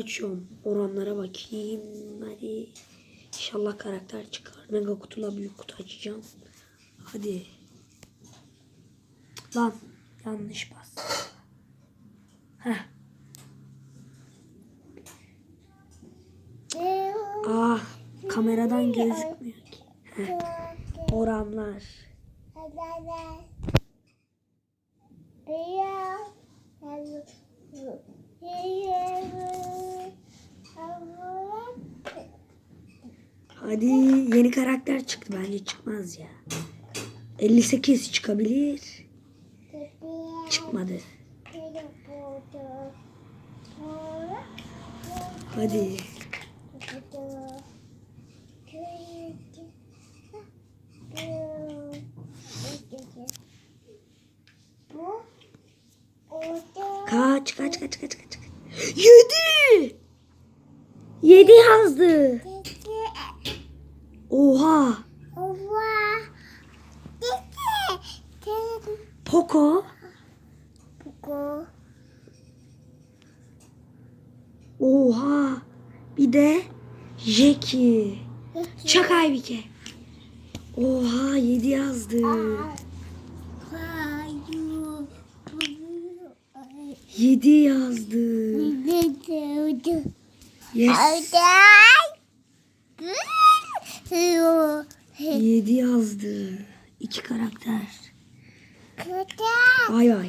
Açıyorum. Oranlara bakayım. Hadi. İnşallah karakter çıkar. Mega kutuyla büyük kutu açacağım. Hadi. Lan yanlış bas. Heh. Ah kameradan gözükmüyor ki. Heh. Oranlar. Hadi yeni karakter çıktı. Bence çıkmaz ya. 58 çıkabilir. Çıkmadı. Hadi. Kaç kaç kaç kaç kaç. 7. 7 yazdı. Oha. dedi Poco. bu Oha. Bir de Jackie. Çak Aybike. Oha 7 yazdı. 7 yazdı. Yes. 7 yazdı. İki karakter. Bay bay.